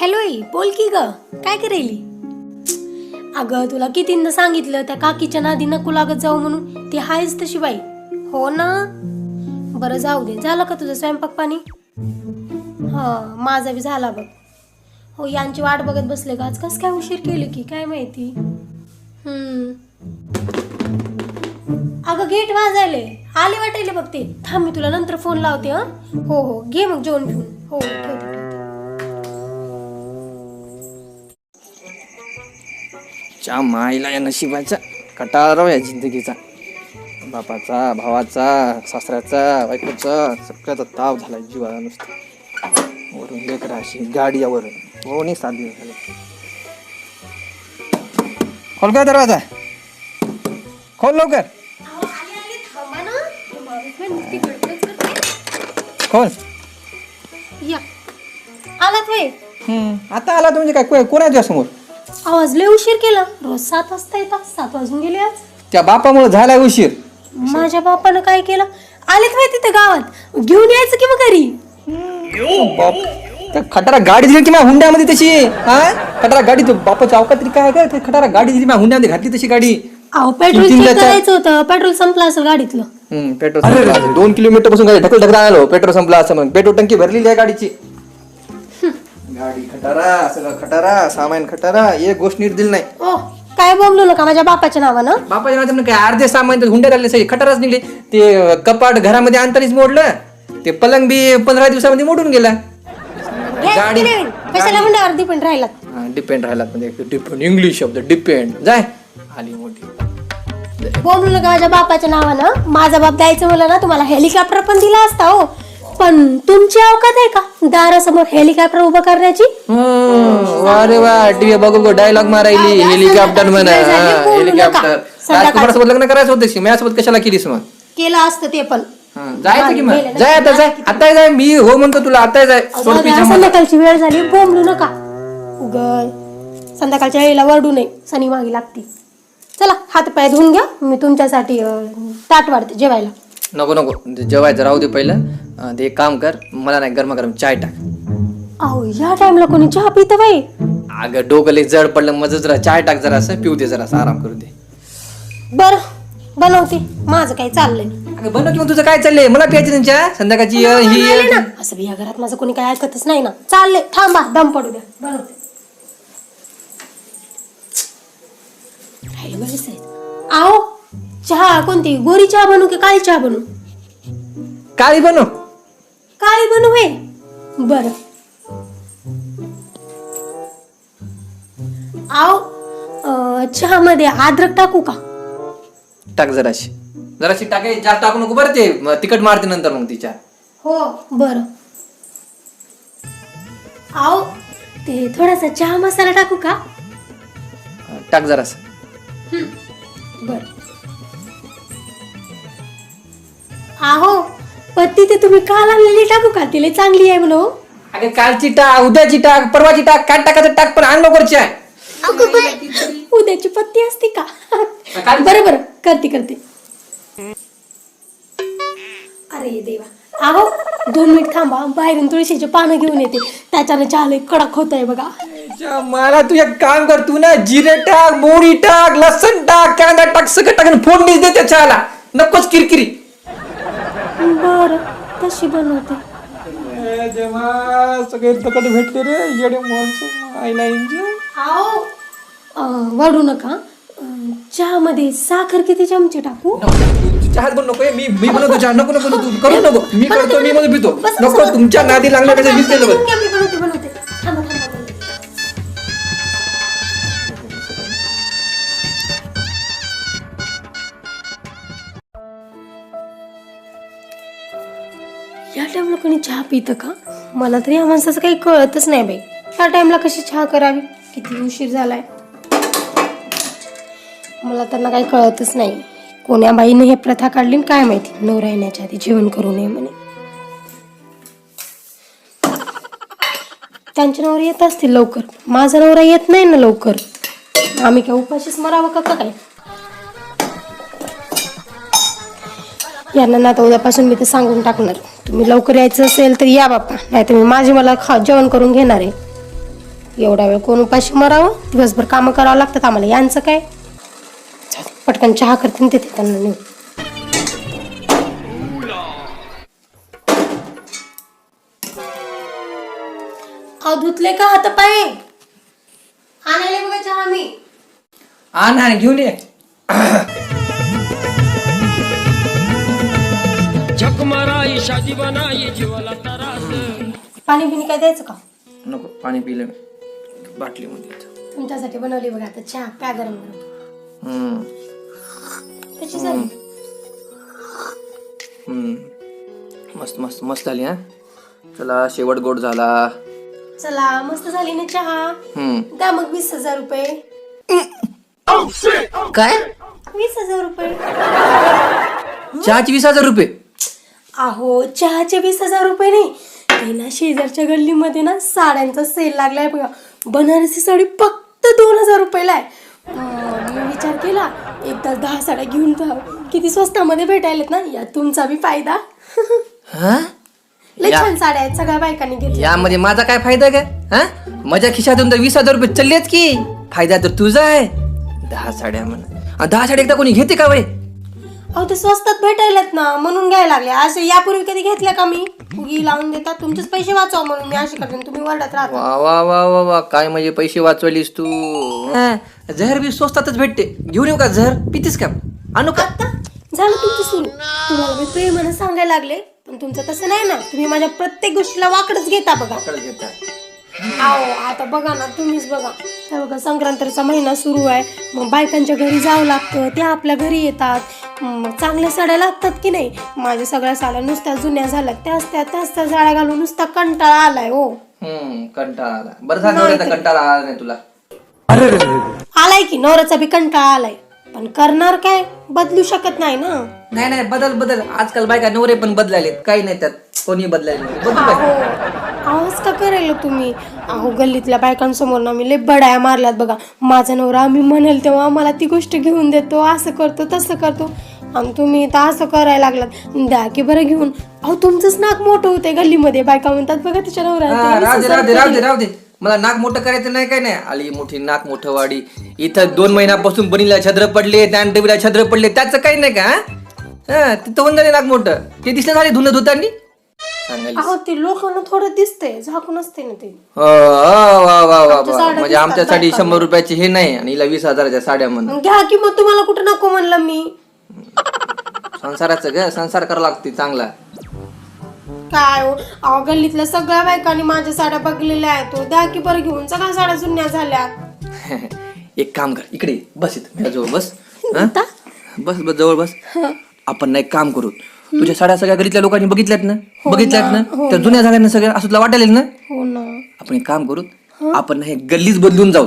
Hello आई बोल की ग. काय करेली अगं तुला कितींदा सांगितलं त्या काकीच्या नादी नको लागत जाऊ म्हणून. ती हायच तशी बाई. हो ना? बरं जाऊ दे. झालं का तुझं स्वयंपाक पाणी? हा माझा बी झाला बघ. हो यांची वाट बघत बसले का? आज कस काय उशीर केली की? काय माहिती? हम्म. अगं गेट वाजायले. आले वाटायले बघ ते. थांब मी तुला नंतर फोन लावते हा? हो हो. घे मग जेवण घेऊन. हो, हो ठेवते च्या माईला या नशिबाचा कटाराव या जिंदगीचा. बापाचा भावाचा सासऱ्याचा बायकोचा सगळ्याचा ताव झाला जीवाला नुसतं. वरून लेकरा अशी गाडी यावर कोणी हो, साथ दिवस झाले. खोल काय दरवाजा? खोल लवकर. गडबडच करते. खोल या. आलात होय हम्म, आता आला म्हणजे काय को- कोण आहे तुझ्या समोर आवाज लय उशीर केला. रोज सात वाजता येतात सात वाजून गेले आज. त्या बापामुळे झालाय उशीर. माझ्या बापानं काय केलं? आलेत होय तिथे गावात? घेऊन यायचं की मग घरी? बाप त्या खटारा गाडी दिली की माझ्या हुंड्यामध्ये तशी हा? खटारा गाडी तो बापाची अवकात तरी काय खटारा गाडी दिली माझ्या हुंड्यामध्ये घातली तशी गाडी. अहो पेट्रोल चेक लाचा- करायचं होतं. पेट्रोल संपलं असेल गाडीतलं. हम्म, पेट्रोल संपलं. दोन किलोमीटरपासून गाडी ढकल ढकल आलो पेट्रोल संपला असं मग पेट्रोल टंकी भरलेली आहे गाडीची. गाडी खटारा सगळं खटारा सामान खटारा एक गोष्ट नीट दिली नाही. ओ काय बोंबलू नका माझ्या बापाच्या नावानं? बापाच्या नावाचं म्हणून काय अर्धे सामान हुंड्यात आले सगळे खटाराच निघले. ते अं, कपाट घरामध्ये आणतानीच मोडलं ते पलंग बी पंधरा दिवसामध्ये मोडून गेला. गाडी- कशाला म्हणजे अर्धी पण राहिलात डिपेंड राहिला म्हणजे डिपेंड इंग्लिश शब्द डिपेंड जाय. आली मोठी. बोलू नका माझ्या बापाच्या नावानं. माझा बाप द्यायचं मला ना तुम्हाला हेलिकॉप्टर पण दिला असता हो. पण तुमची अवकात आहे का? दारासमोर हेलिकॉप्टर उभं करण्याची? हम्म, वा टीव्ही बघू डायलॉग मारायली हेलिकॉप्टर म्हणा. संध्याकाळची वेळ झाली, हा, बोलू नका. हेलिकॉप्टर राजकुमार सोबत लग्न करायचं होतं माझ्यासोबत कशाला केलीस मग? केलं असतं ते पण. हा, जायचं की मग. जाय आता जाय. आता जाय मी हो म्हणतो तुला आता जाय. सोड जाऊ द्या, पिच्या मला. संध्याकाळची वेळ झाली बोंबलू नका. उग संध्याकाळच्या वेळेला वरडू नये. सनी मागी लागते. चला हात पाय धुवून घ्या. मी तुमच्यासाठी अं, ताट वाढते जेवायला. नको नको. जेवायचं राहू दे पहिलं. अं, ते एक काम कर मला नाही गरम गरम चाय टाक. अहो या टाइमला कोणी चहा पितं बाई? अगं डोकं लई जड पडलं. मग जरा चाय टाक जरा असं पिऊ दे जरा आराम करू दे. बर बनवते. माझं काही चाललंय अगं बनव किंवा तुझं काय चाललंय? मला प्यायची त्यांच्या संध्याकाळची अं, ही आले ना. असं बी या घरात माझं कोणी काय ऐकतच नाही ना. चालले थांबा दम पडू द्या. बनवते. राहिलं बरेच आहेत. आहो चहा कोणती? गोरी चहा बनवू की काळी चहा बनवू काळी बनव काळी बनवू हे? बर. आहो चहा मध्ये अद्रक टाकू का? टाक जराशी. जराशी टाकाय जास्त टाकू नको बरं ते. तिखट मारते नंतर मग तिच्या हो बर. आहो ते थोडासा चहा मसाला टाकू का? टाक जरास. बर. आहो पत्ती ते तुम्ही काल आणलेली टाकू का? तिला चांगली आहे म्हणून. अगं कालची टाक उद्याची टाक परवाची टाक काय टाकायचं टाक पण आण लवकर चाय उद्याची पत्ती असते का? काय? बरं बरं. करते करते. अरे देवा. आहो दोन मिनिट थांबा. बाहेरून तुळशीचे पानं घेऊन येते. त्याच्यानं चहा कडक होत आहे बघा. जा, मला तू एक काम कर तू ना जिरे टाक मोहरी टाक लसण टाक कांदा टाक सगळं टाक आणि फोडणी दे त्या चहाला. नकोच किरकिरी. बर तशी बनवते. सगळे भेटले रे येडे माणसं आईला अं, वाढू नका. चहामध्ये साखर किती चमचे टाकू? चहाच बनवू नको. मी मी बनवतो चहा. नको नको तू करू नको. मी करतो मी मध्ये पितो. नको. तुमच्या नादी लागण्यापेक्षा वीस केलं बघ मी बनवते बनवते. थांबा थांबा बनवते. या टाइमला कोणी चहा पितं का? मला तरी या माणसाचं काही कळतच नाही बाई. या टाइमला कशी चहा करावी? किती उशीर झालाय. मला त्यांना काही कळतच नाही. कोण्या बाईने हे प्रथा काढली काय माहिती? नवरा येण्याच्या आधी जेवण करू नये म्हणे. त्यांचे नवरे येत असतील लवकर. माझा नवरा येत नाही ना लवकर. आम्ही काय उपाशीच मरावं का काय? यांना ना आता उद्यापासून मी ते सांगून टाकणार. तुम्ही लवकर यायचं असेल तर या बाप्पा. नाही तर मी माझी मला खा जेवण करून घेणार आहे. एवढा वेळ कोण उपाशी मरावं? दिवसभर कामं करावं लागतात आम्हाला. यांचं काय? पटकन चहा करते देते त्यांना नेऊन. अहो धुतले का हात पाय? आणायला बघा चहा मी. आण आण घेऊन ये. झक माराई शादी बनाई जीवाला तरास. पाणी बिणी काय द्यायचं का? नको पाणी पिलं मी. बाटलीमध्ये. तुमच्यासाठी बनवली बघा आता चहा प्या गरम गरम. हम्म, कशी झाली हम्म. मस्त मस्त मस्त झाली हा. चला शेवट गोड झाला. चला मस्त झाली ना चहा. हम्म. द्या मग वीस हजार रुपये. काय? वीस हजार रुपये. चहाची वीस हजार रुपये? अहो चहाचे वीस हजार रुपये नाही. ते ना शेजारच्या गल्लीमध्ये ना साड्यांचा सेल लागलाय बघा. बनारसी साडी फक्त दोन हजार रुपयाला आहे. मी विचार केला एकदा दहा साड्या घेऊन जा किती स्वस्तामध्ये भेटायलेत ना या तुमचा बी फायदा. हा? लय या- छान साड्या आहेत सगळ्या बायकांनी घेतल्या. यामध्ये माझा काय फायदा काय हा? माझ्या खिशातून तर वीस हजार रुपये चाललेच की. फायदा तर तुझा आहे. दहा साड्या म्हणा. दहा साड्या एकदा कोणी घेते का वय? अहो ते स्वस्तात भेटायलेत ना म्हणून घ्यायला लागले. असे यापूर्वी कधी घेतल्या का मी? उगी लावून देतात तुमचेच पैसे वाचवा म्हणून मी अशी करते आणि तुम्ही वरडत राहता. वा वा वा वा वा. काय म्हणजे पैसे वाचवलीस तू? हा, जहर बी स्वस्तातच भेटते. घेऊन येऊ का जहर? पितीस का? आणू का? आता? झालं तुमचं सुरू तुम्हाला मी प्रेमानं सांगायला लागले पण तुमचं तसं नाही ना. तुम्ही माझ्या प्रत्येक गोष्टीला वाकडच घेता बघा. आओ आता बघा ना तुम्हीच बघा. त्या बघा संक्रांतीचा महिना सुरू आहे. मग बायकांच्या घरी जावं लागतं. त्या आपल्या घरी येतात. मग चांगल्या साड्या लागतात की नाही? माझ्या सगळ्या साड्या नुसत्या जुन्या झाल्या त्याच त्या त्याच त्या साड्या घालून नुसता कंटाळा आलाय हो. हम्म कंटाळा आला. बरं झालं कंटाळा आला नाही तुला. आलाय की नवऱ्याचा बी कंटाळा आलाय. पण करणार काय? बदलू शकत नाही ना. नाही नाही बदल बदल. आजकाल बायका नवरे पण बदलायलेत. काही नाही त्यात. कोणी बदलायला नाही. बदलू काय? अहो आवाज का करायला तुम्ही? अहो गल्लीतल्या बायकांसमोर ना मी लय बडाया मारल्यात बघा. माझा नवरा मी म्हणेल तेव्हा मला ती गोष्ट घेऊन देतो. असं करतो तसं करतो. आणि तुम्ही तर असं करायला लागलात. द्या की बरं घेऊन. अहो तुमचंच नाक मोठं होतंय गल्लीमध्ये. बायका म्हणतात बघा तिच्या हा, राहू दे राहू दे राहू दे राहू दे. मला नाक मोठं करायचं नाही काय नाही. आली मोठी नाक मोठं वाडी इथं दोन महिन्यापासून बनीला छद्र पडले त्या छद्र पडले त्याचं काही नाही का हा? हा तिथं होऊन झाले नाक मोठं. ते दिसलं झाले धुणं धुतानी. सांगायला अहो ते लोकांना थोडं दिसतंय झाकून असते ना ते. हो, हो, वा वा वा आमच्या वा साड्या म्हणजे दिसतात आमच्यासाठी. शंभर रुपयाची हे नाही आणि हिला वीस हजाराच्या साड्या म्हणून मग घ्या की मग तुम्हाला कुठं नको म्हणलं मी. संसाराचं ग संसार करावा लागते चांगला. काय हो? अहो गल्लीतल्या सगळ्या बायकांनी माझ्या साड्या बघलेल्या आहेत हो. द्या की बरं घेऊन. सगळ्या साड्या जुन्या झाल्यात एक काम कर. इकडे ये. बस इथं. माझ्याजवळ बस. हा? बस बस जवळ बस. आपण ना एक काम करू. तुझ्या साड्या सगळ्या गलीतल्या लोकांनी बघितल्यात ना? बघितल्यात ना? त्या जुन्या झाल्या ना सगळ्या असं तुला वाटायला ना? हो ना. आपण एक काम करू. आपण ना हे गल्लीच बदलून जाऊ.